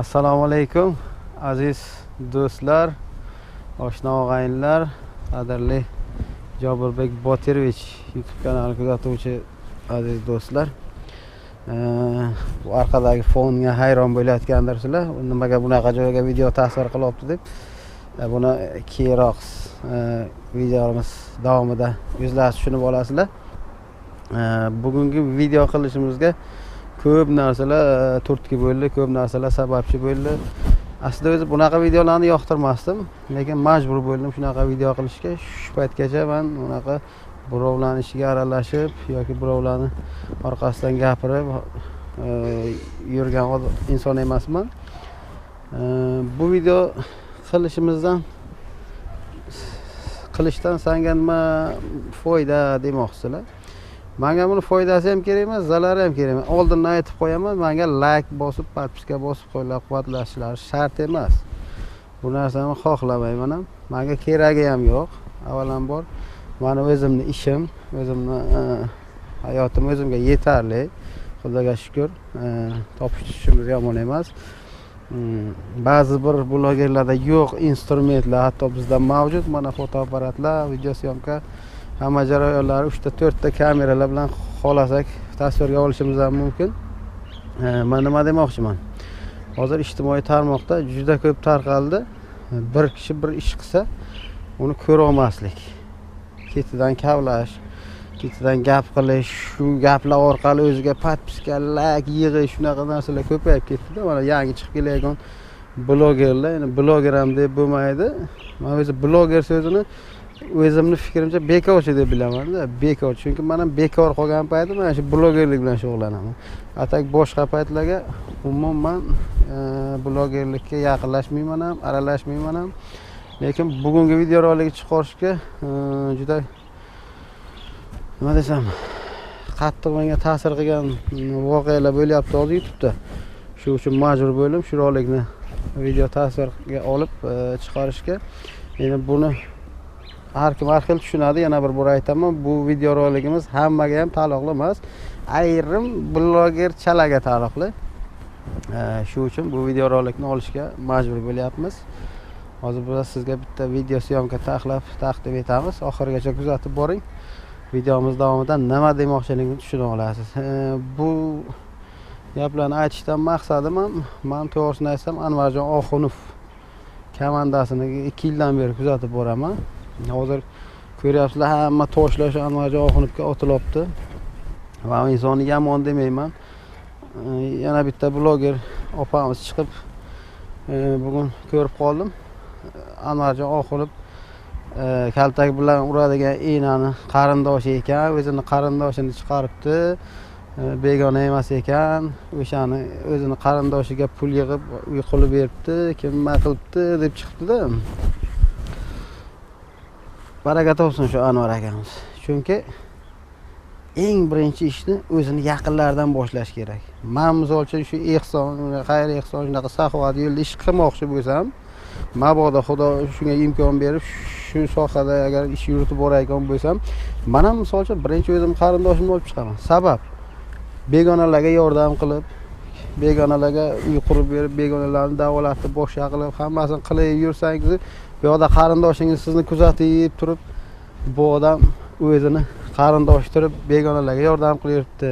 assalomu alaykum aziz do'stlar oshna og'aynilar qadrli jobirbek botirovich youtube kanali kuzatuvchi aziz do'stlar. Bu orqadagi fonga hayron bo'layotgandirsizlar nimaga bunaqa joyga video tasvir qilyapti deb. Buni keyinroq e, videomiz davomida o'zlaringiz tushunib olasizlar. Bugungi video qilishimizga ko'p narsalar e, turtki bo'ldi ko'p narsalar sababchi bo'ldi. Aslida o'zi bunaqa videolarni yoqtirmasdim lekin majbur bo'ldim shunaqa video qilishga. Shu paytgacha man bunaqa birovlarni ishiga aralashib yoki birovlarni orqasidan gapirib e, yurgan inson emasman. E, bu video qilishimizdan qilishdan sanga nima foyda demoqchisilar manga buni foydasi ham kerak emas zarari ham kerak emas. Oldindan aytib qo'yaman manga layk bosib podpiska bosib qo'llab quvvatlashlari shart emas. Bu narsani xohlamayman ham manga keragi ham yo'q. Avvalambor mani o'zimni ishim o'zimni e, hayotim o'zimga yetarli. Xudoga shukur e, topish tutishimiz yomon emas. Mm, ba'zi bir blogerlarda yo'q instrumentlar hatto bizda mavjud mana fotoapparatlar video syomka hamma jarayonlari uchta to'rtta kameralar bilan xohlasak tasvirga olishimiz ham mumkin. Man nima demoqchiman? Hozir ijtimoiy tarmoqda juda ko'p tarqaldi. Bir kishi bir ish qilsa uni ko'rolmaslik. Ketidan kavlash ketidan gap qilish shu gaplar orqali o'ziga podpiska layk yig'ish shunaqa narsalar ko'payib ketdida. Mana yangi chiqib kelayotgan blogerlar endi bloger ham deb bo'lmaydi. Man o'zi bloger so'zini o'zimni fikrimcha bekorchi deb bilamanda bekor chunki man ham bekor qolgan paytim mana shu blogerlik bilan shug'ullanaman. Atak boshqa paytlarga umuman e, blogerlikka yaqinlashmayman ham aralashmayman ham. Lekin bugungi videorolikni chiqarishga e, juda nima desam qattiq menga ta'sir qilgan mm, voqealar bo'lyapti hozir youtubeda shu uchun majbur bo'ldim shu rolikni video tasvirga olib e, chiqarishga. Endi buni har kim har xil tushunadi yana bir bor aytaman. Bu video roligimiz hammaga ham taalluqli emas. Ayrim blogerchalarga taalluqli. E, shu uchun bu video rolikni olishga majbur bo'lyapmiz. Hozir biz sizga bitta video syomka taxlab taqdim etamiz. Oxirigacha kuzatib boring. Videomiz davomida nima demoqchiligini tushuna olasiz. E, bu gaplarni aytishdan maqsadim ham man to'g'risini aytsam anvarjon oxunov komandasini ikki yildan beri kuzatib boraman hozir ko'ryapsizlar hamma toshlar shu anvarjon oxunovga otilyapti. Va insonni yomon demayman. Yana bitta bloger opamiz chiqib e, bugun ko'rib qoldim. Anvarjon oxunov e, kaltak bilan uradigan iynani qarindoshi ekan o'zini qarindoshini chiqaribdi. E, begona emas ekan o'shani o'zini qarindoshiga pul yig'ib uy qilib beribdi kim nima qilibdi deb chiqibdida. Baraka topsin shu anvar akamiz. Chunki eng birinchi ishni o'zini yaqinlaridan boshlash kerak. Man misol uchun shu ehson xayr ehson shunaqa saxovat yo'lida ish qilmoqchi bo'lsam mabodo xudo shunga imkon berib shu sohada agar ish yuritib borayotgan bo'lsam man ham misol uchun birinchi o'zim qarindoshimni olib chiqaman. Sabab? Begonalarga yordam qilib begonalarga uy qurib berib begonalarni davolatib boshqa qilib hammasini qilib yursangiz bu yoqda qarindoshingiz sizni kuzatib turib bu odam o'zini qarindoshi turib begonalarga yordam qilyapti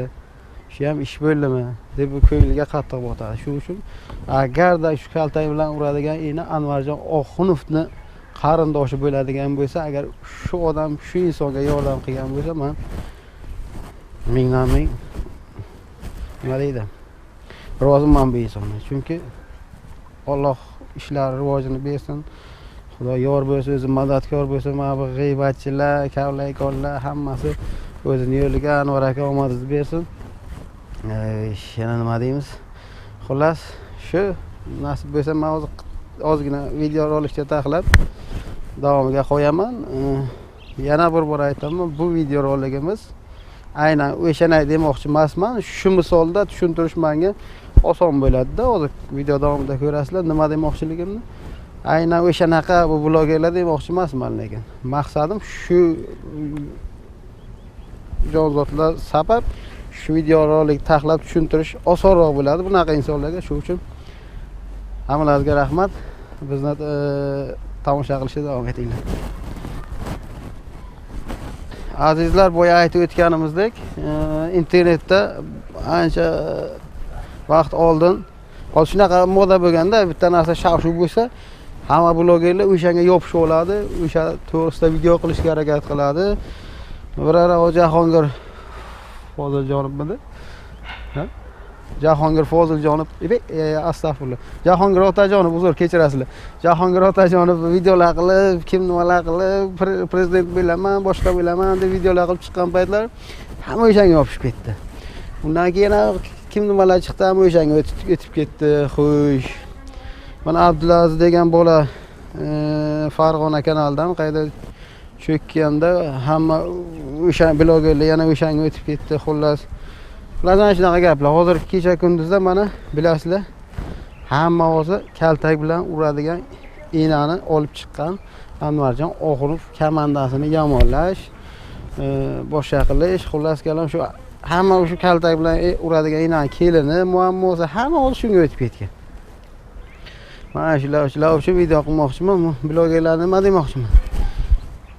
shu ham ish bo'ldimi deb ko'ngliga qattiq botadi shuning uchun agarda shu kaltak bilan uradigan igna anvarjon oxunovni qarindoshi bo'ladigan bo'lsa agar shu odam shu insonga yordam qilgan bo'lsa man mingdan ming nima deydi roziman bu insonga chunki olloh ishlari rivojini bersin xudo yor bo'lsa o'zi madadkor bo'lsa mana bu g'iybatchilar kavlaykonlar hammasi o'zini yo'liga anvar aka omadingizni bersin. Yana nima deymiz? Xullas shu nasib bo'lsa man hozir ozgina video rolikcha taxlab davomiga qo'yaman. Yana bir bor aytaman bu video roligimiz aynan o'shanay demoqchi emasman shu misolda tushuntirish manga oson bo'ladida. Hozir video davomida ko'rasizlar nima demoqchiligimni. Aynan o'shanaqa blogerlar demoqchi emasman lekin maqsadim shu jonzotlar sabab shu videorolik taxlab tushuntirish osonroq bo'ladi bunaqa insonlarga shuning uchun Hammalarga rahmat. Bizni e, tomosha qilishda davom etinglar. Azizlar, boya aytib o'tganimizdek, e, internetda ancha vaqt oldin hozir shunaqa moda bo'lganda bitta narsa shav-shuv bo'lsa, hamma blogerlar o'shanga yopishib oladi, o'sha to'g'risida video qilishga harakat qiladi. Birara o Jahongir Foziljonovmidi? Jahongir Foziljonov, e, astag'firullah. Jahongir Otajonov, uzr, kechirasizlar. Jahongir Otajonov videolar qilib, kim nimalar qilib, pre- prezident bo'laman, boshqa bo'laman deb videolar qilib chiqqan paytlar hamma o'shanga yopishib ketdi. Undan keyin kim nimalar chiqdi, hamma o'shanga o'tib ketdi. Xo'sh. Mana Abdulaziz degan bola e, Farg'ona kanalidan qayda cho'kkanda hamma o'sha blogerlar yana o'shanga o'tib ketdi. Xullas, Ulardan ana shunaqa gaplar. Hozir kecha kunduzda mana bilasizlar, hamma o'zi kaltak bilan uradigan enani olib chiqqan Anvarjon Oxunov komandasini yomonlash, e, boshqa qilish, xullas kalom shu hamma shu kaltak bilan e, uradigan enani kelini muammosi hamma o'zi shunga o'tib ketgan. Mana shular shular uchun video qilmoqchiman. Bu blogerlarni nima demoqchiman?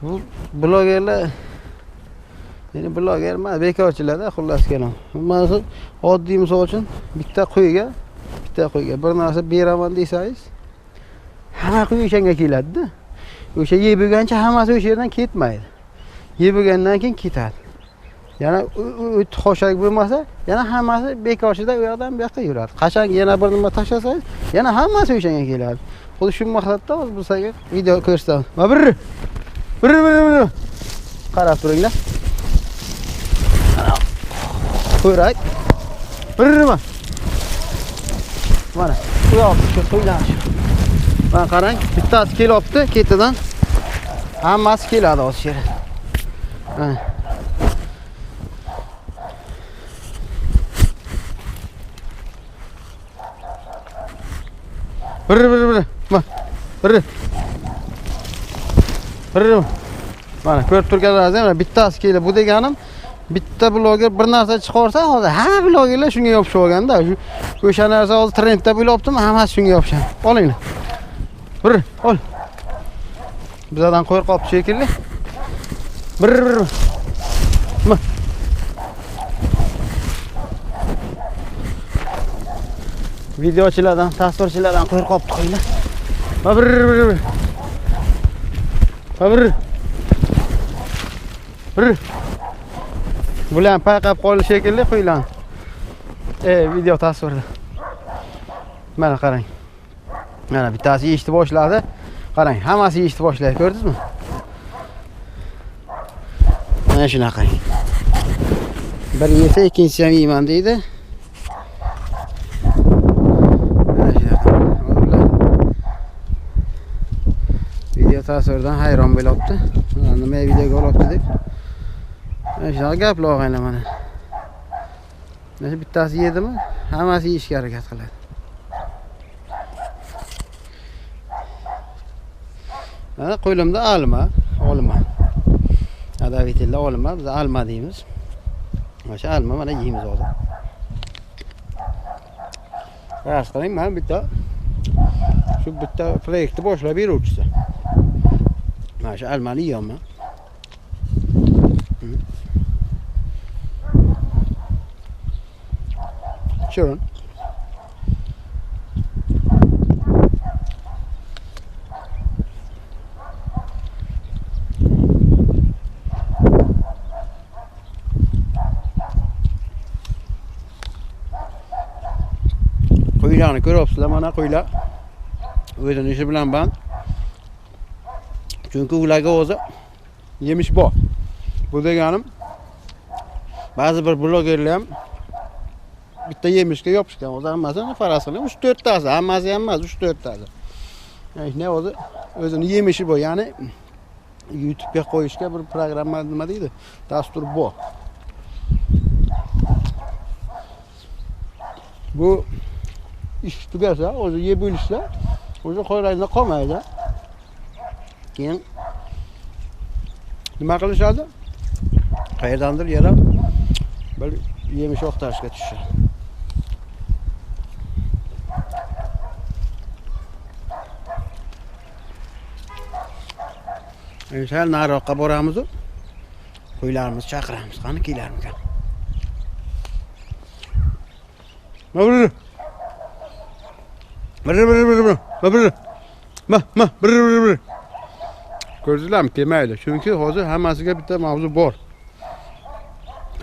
Bu blogerlar endi bloger emas, bekorchilarda xullas kalom Mana oddiy misol uchun bitta qo'yga, bitta qo'yga bir narsa beraman desangiz, hamma qo'y o'shanga keladida O'sha yeb bo'lgancha hammasi o'sha yerdan ketmaydi. Yeb bo'lgandan keyin ketadi. Yana o'ti xoshak bo'lmasa, yana hammasi bekorchida u yoqdan bu yoqqa yuradi. Qachon yana bir nima tashlasangiz, yana hammasi o'shanga keladi. Xuddi shu maqsadda hozir biz sizga video ko'rsataman. Ma bir bir bir qarab turinglar. Ko'rak. Bir nima. Mana bu yoqda shu qo'ylar shu. Mana qarang, bittasi kelyapti ketidan. Hammasi keladi hozir shu yerga. Bir bir bir. Mana. Bir. Bir. Mana ko'rib turganlaringiz mana bittasi keldi. Bu deganim bitta bloger bir narsa chiqarsa hozir hamma blogerlar shunga yopishib olganda o'sha narsa hozir trendda bo'lyaptimi hammasi shunga yopishgan olinglar bir ol bizadan qolibdi shekilli bir bir bir. Ma. Videochilardan tasvirchilardan Ma bir bir bir bir Bular payqab qoldi shekilli qo'ylan. E, video tasvirda. Mana qarang. Mana bittasi yeyishni boshladi. Qarang, hammasi yeyishni boshladi, ko'rdingizmi? Mana shunaqa. Bir yesa ikkinchisi ham yeyman deydi. Mana shunaqa. Ular Video tasvirdan hayron bo'lyapti. Mana Nima videoga olyapti deb. Mana shunaqa gaplar og'aylar mana. Mana shu bittasi yedimi, hammasi yeyishga harakat qiladi. Mana qo'limda alma, olma. Adaviy tilda olma, biz alma deymiz. Mana shu alma mana yeymiz hozir. Qarаш qiling, mana bitta shu bitta proyektni boshlab beruvchisi. Shu almani yeyapman. Shirin. Qo'ylarni ko'ryapsizlar, mana qo'ylar. O'zini ishi bilan band. Chunki ularga o'zi yemish bor. Bu deganim ba'zi bir blogerlar ham bitta yemishga yopishgan o'zi hammasini qiling uch to'rttasi hammasi ham emas uch to'rttasi ne o'zi o'zini yemishi bor ya'ni youtube'ga qo'yishga bir programma nima deydi dastur bor bu ish tugasa o'zi yeb bo'lishsa o'sha qo'ylarida qolmaydi Keyin nima qilishadi? Qayerdandir yarab bir yemish oqtarishga tushishadi. Endi sal naroqqa boramiz. Qo'ylarimiz chaqiramiz, qani kelarmikan. Mabir. Mabir, mabir, mabir. Mabir. Ma, ma, bir bir bir ko'rdinglarmi kelmaydi chunki hozir hammasiga bitta mavzu bor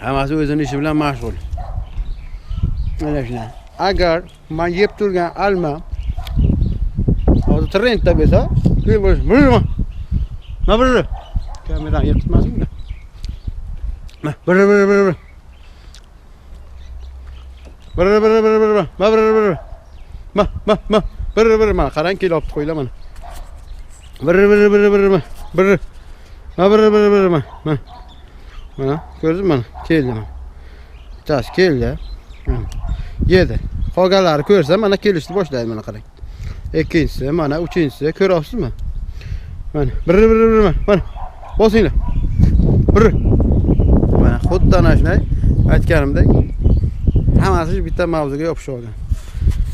hammasi o'zini ishi bilan mashg'ul mana shunday agar man yeb turgan alma hozir trendda bo'lsa bilma ma bir bir bir bir bir bir bir bir bir bir bir bir bir ma bir bir mana qarang kelyapti qo'ylar mana bir bir bir bir ma bir ma bir bir bir ma ma mana ko'rdingmi mana keldi mana bittasi keldi yedi. Qolganlari ko'rsa mana kelishni boshlaydi mana qarang ikkinchisi mana uchinchisi ko'ryapsizmi mana bir bir bir mana bosinglar bir mana xuddi ana shunday aytganimdek hammasi bitta mavzuga yopishib olgan.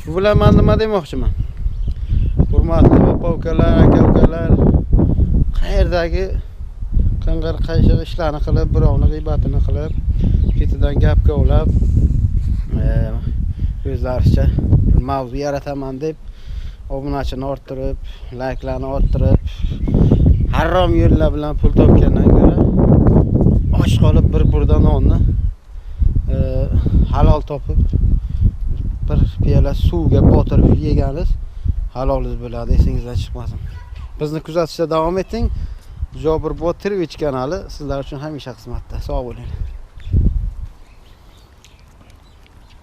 Bu bilan man nima demoqchiman. Hurmatli opa ukalar aka ukalar qayerdagi qing'ir qayshiq ishlarni qilib birovni g'iybatini qilib ketidan gap kovlab o'zlaricha mavzu yarataman deb obunachini orttirib layklarni orttirib harom yo'llar bilan pul topgandan ko'ra och qolib bir burda nonni halol topib bir piyola suvga botirib yeganingiz halolingiz bo'ladi esingizdan chiqmasin bizni kuzatishda davom eting. Jobir botirovich kanali sizlar uchun hamisha xizmatda. Sog' bo'ling